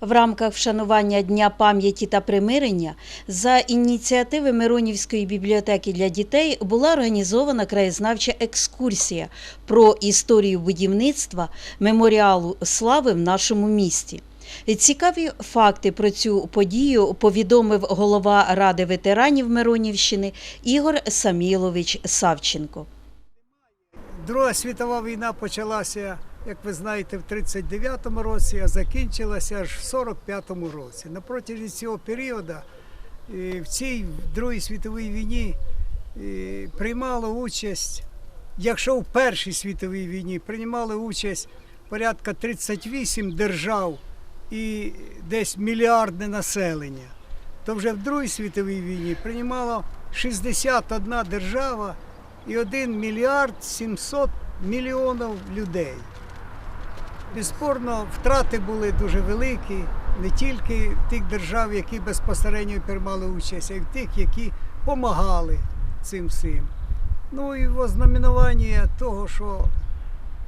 В рамках вшанування Дня пам'яті та примирення за ініціативи Миронівської бібліотеки для дітей була організована краєзнавча екскурсія про історію будівництва меморіалу слави в нашому місті. Цікаві факти про цю подію повідомив голова Ради ветеранів Миронівщини Ігор Самілович Савченко. Друга світова війна почалася, як ви знаєте, в 39-му році, а закінчилася аж в 45-му році. На протязі цього періоду е, в цій Другій світовій війні е, приймало участь, якщо в Першій світовій війні приймали участь порядка 38 держав і десь мільярдне населення, то вже в Другій світовій війні приймало 61 держава і 1 мільярд 700 мільйонів людей. Безспорно, втрати були дуже великі, не тільки тих держав, які безпосередньо приймали участь, а й тих, які допомагали цим всім. Ну і в ознаменування того, що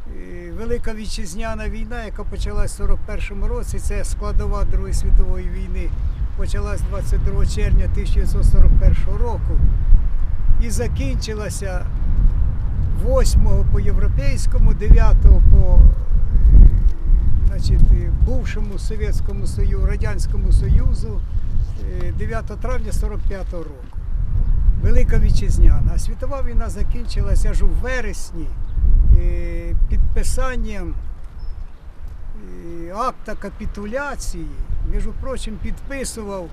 е, Велика Вітчизняна війна, яка почалась в 41-му році, це складова Другої світової війни, почалась 22 червня 1941 року і закінчилася 8 по європейському, 9 по значить, е, бувшому Совєтському Союзу, Радянському Союзу е, 9 травня 45 року. Велика вітчизняна. А світова війна закінчилася аж у вересні е, підписанням е, акта капітуляції. Між прочим, підписував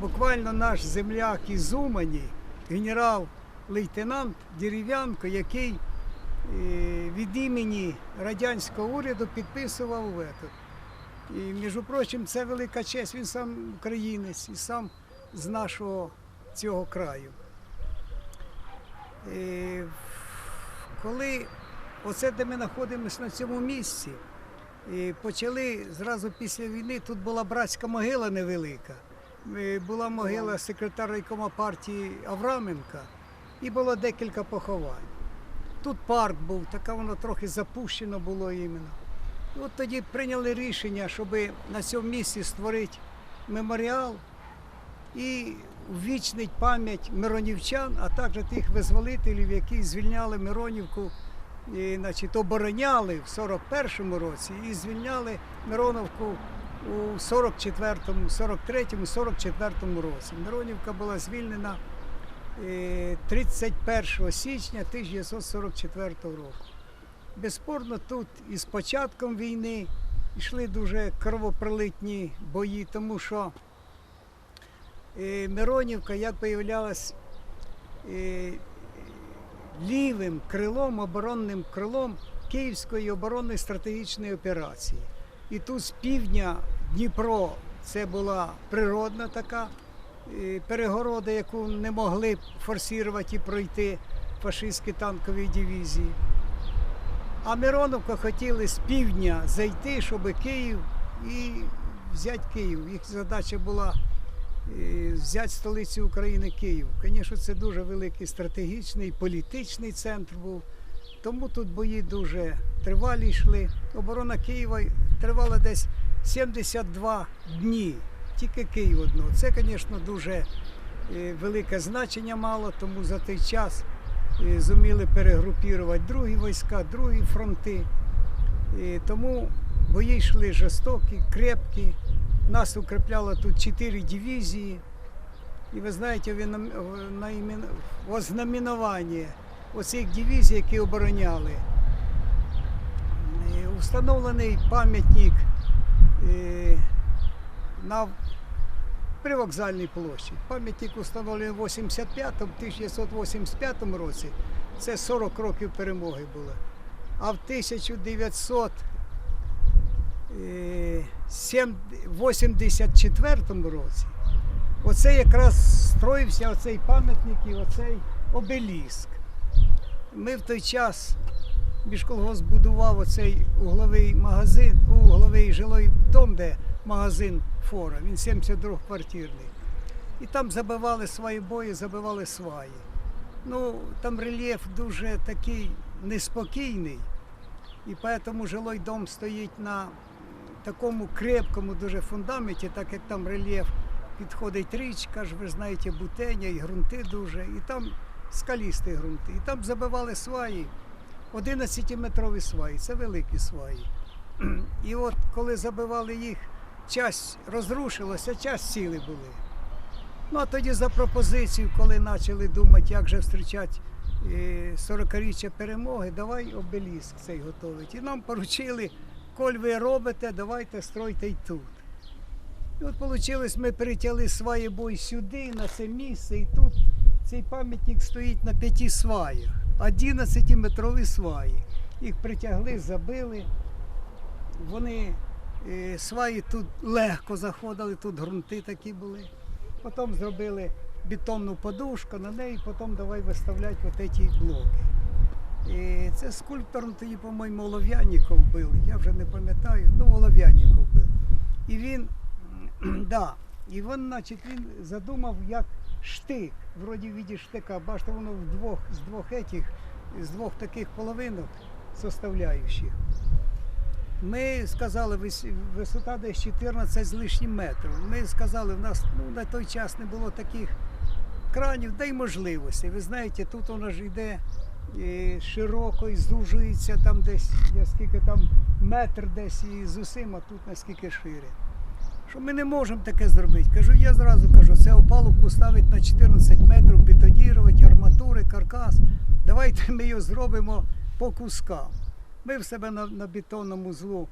буквально наш земляк із Умані, генерал-лейтенант Дерев'янко, який е, від імені радянського уряду підписував вето. І, між прочим, це велика честь. Він сам українець і сам з нашого цього краю. Е, Коли оце, де ми знаходимося на цьому місці, е, почали зразу після війни, тут була братська могила невелика. Е, Була могила секретаря райкома партії Авраменка і було декілька поховань. Тут парк був, таке воно трохи запущено було іменно. І от тоді прийняли рішення, щоб на цьому місці створити меморіал і ввічнить пам'ять миронівчан, а також тих визволителів, які звільняли Миронівку, і, значить, обороняли в 41-му році і звільняли Мироновку у 44-му, 43-му, 44-му році. Миронівка була звільнена 31 січня 1944 року. Безспорно, тут із початком війни йшли дуже кровопролитні бої, тому що е, Миронівка як виявлялась е, лівим крилом, оборонним крилом Київської оборонної стратегічної операції. І тут з півдня Дніпро це була природна така перегорода, яку не могли форсувати і пройти фашистські танкові дивізії. А Мироновка хотіли з півдня зайти, щоб Київ і взяти Київ. Їх задача була е, взяти столицю України Київ. Звісно, це дуже великий стратегічний, політичний центр був. Тому тут бої дуже тривалі йшли. Оборона Києва тривала десь 72 дні. Тільки Київ одного. Це, звісно, дуже е, велике значення мало, тому за той час е, зуміли перегрупувати другі війська, другі фронти. І тому бої йшли жорстокі, крепкі. Нас укріпляло тут чотири дивізії. І ви знаєте, ознаменування оцих дивізій, які обороняли, е, установлений пам'ятник е, на привокзальній площі. Пам'ятник установлений в 85-му, 1985 році. Це 40 років перемоги було. А в 1984 році оце якраз строївся оцей пам'ятник і оцей обеліск. Ми в той час міжколгосп будував оцей угловий магазин, угловий жилий дом, де магазин фора, він 72 квартирний. І там забивали свої бої, забивали сваї. Ну, там рельєф дуже такий неспокійний, і тому жилий дом стоїть на такому крепкому дуже фундаменті, так як там рельєф підходить річка, ж ви знаєте, бутеня і ґрунти дуже, і там скалісті ґрунти. І там забивали сваї, 11-метрові сваї, це великі сваї. І от коли забивали їх, часть розрушилася, часть цілі були. Ну а тоді за пропозицію, коли почали думати, як же зустрічати е, 40-річчя перемоги, давай обеліск цей готовить. І нам поручили, коль ви робите, давайте стройте й тут. І от вийшло, ми перетягли свої бой сюди, на це місце, і тут цей пам'ятник стоїть на п'яти сваях, 11-метрові сваї. Їх притягли, забили. Вони е, сваї тут легко заходили, тут ґрунти такі були. Потім зробили бетонну подушку, на неї потім давай виставляти от ці блоки. І це скульптор тоді, по-моєму, Олов'яніков був, я вже не пам'ятаю, ну Олов'яніков був. І він, да, і він, значить, він задумав як штик, вроді в віді штика. Бачите, воно в двох, з двох етіх, з двох таких половинок составляючих. Ми сказали, висота десь 14 з лишнім метрів. Ми сказали, в нас ну, на той час не було таких кранів, да й можливостей. Ви знаєте, тут воно ж йде широко і зужується там десь, я скільки там метр десь і з усім, а тут наскільки шире. Що ми не можемо таке зробити. Кажу, я зразу кажу, це опалубку ставить на 14 метрів, бетонірувати, арматури, каркас. Давайте ми його зробимо по кускам. Ми себе на, на бетонному злу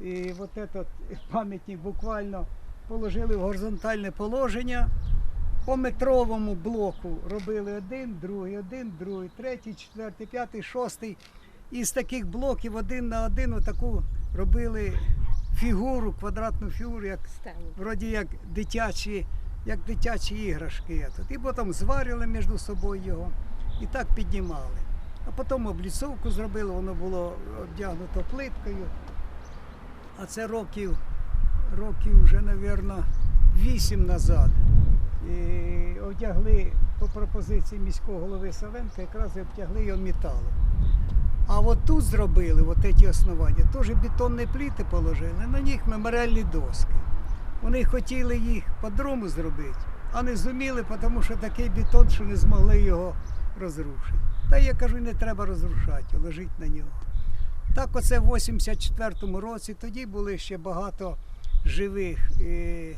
і от этот пам'ятник буквально положили в горизонтальне положення. По метровому блоку робили один, другий, один, другий, третій, четвертий, п'ятий, шостий. І з таких блоків один на один отаку робили фігуру, квадратну фігуру, як вроді як дитячі, як дитячі іграшки. І потім зварили між собою його і так піднімали. А потім обліцовку зробили, воно було обдягнуто плиткою. А це років, років вже, мабуть, вісім назад. І одягли по пропозиції міського голови Савенка, якраз і обтягли його металом. А от тут зробили от ці основання, теж бетонні пліти положили, на них меморіальні доски. Вони хотіли їх по-другому зробити, а не зуміли, тому що такий бетон, що не змогли його розрушити. Та я кажу, не треба розрушати, лежить на нього. Так оце в 84-му році, тоді були ще багато живих е, е,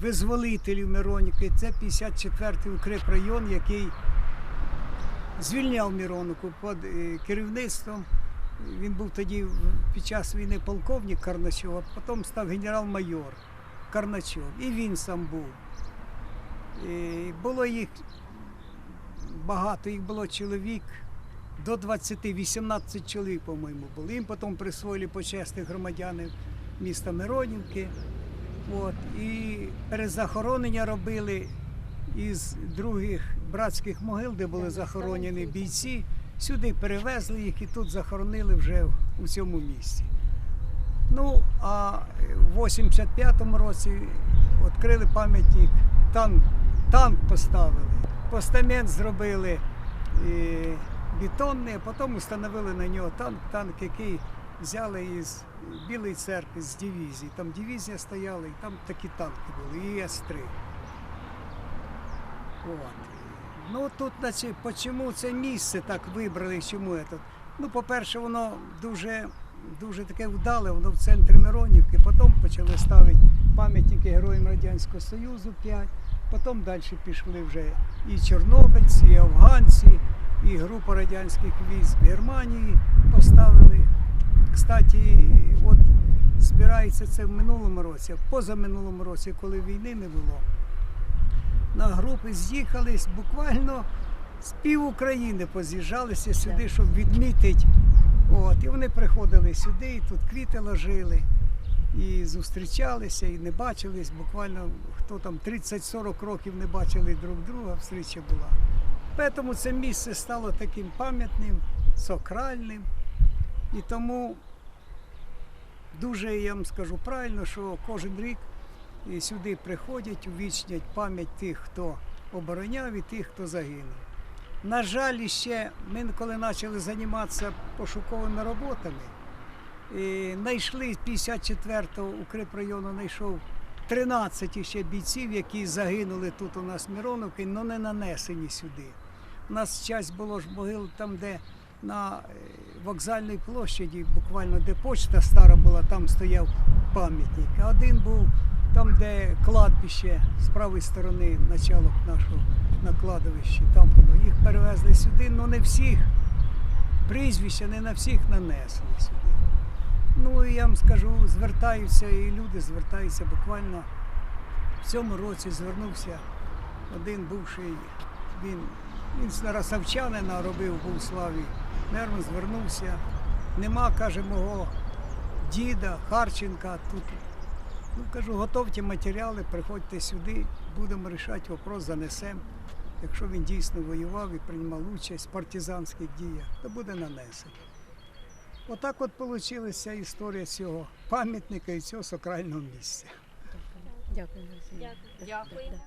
визволителів Мироніки. Це 54-й укрепрайон, який звільняв Миронику під е, керівництвом. Він був тоді під час війни полковник Карначов, а потім став генерал-майор Карначов. І він сам був. І було їх багато, їх було чоловік до 20, 18 чоловік, по-моєму, було. Їм потім присвоїли почесних громадянів міста Миронівки. От, і перезахоронення робили із других братських могил, де були захоронені бійці. Сюди перевезли їх і тут захоронили вже у цьому місці. Ну, а в 85-му році відкрили пам'ятник, танк, танк поставили. Постамент зробили бетонний, а потім встановили на нього танк, танк, який взяли із Білої церкви, з дивізії. Там дивізія стояла, і там такі танки були, і С-3. От. Ну тут значить, чому це місце так вибрали, чому це? Ну, по-перше, воно дуже, дуже таке вдале, воно в центрі Миронівки. Потім почали ставити пам'ятники Героям Радянського Союзу 5. Потім далі пішли вже і чорнобильці, і афганці, і група радянських військ Германії поставили. Кстати, от збирається це в минулому році, позаминулому році, коли війни не було на групи з'їхались буквально з пів України поз'їжджалися сюди, щоб відмітити. От, і вони приходили сюди, і тут квіти ложили, і зустрічалися, і не бачились. Буквально хто там 30-40 років не бачили друг друга, встріча була. Тому це місце стало таким пам'ятним, сакральним. І тому дуже я вам скажу правильно, що кожен рік сюди приходять, увічнять пам'ять тих, хто обороняв і тих, хто загинув. На жаль, ще ми коли почали займатися пошуковими роботами, І знайшли 54-го укріпрайону, знайшов 13 ще бійців, які загинули тут у нас в Мироновці, але не нанесені сюди. У нас часть було ж могил там, де на е, вокзальній площаді, буквально де почта стара була, там стояв пам'ятник. Один був там, де кладбище з правої сторони, начало нашого на кладовищі, там було. Їх перевезли сюди, але не всіх. Прізвища не на всіх нанесли сюди. Ну і я вам скажу, звертаються, і люди звертаються буквально в цьому році звернувся один бувший, він, він з Нарасавчанина робив у славі. Нервно звернувся. Нема, каже, мого діда, Харченка тут. Ну, кажу, готовте матеріали, приходьте сюди, будемо рішати вопрос, занесемо. Якщо він дійсно воював і приймав участь в партизанських діях, то буде нанесено. Отак от вийшла історія цього пам'ятника і цього сакрального місця. Дякую. Дякую.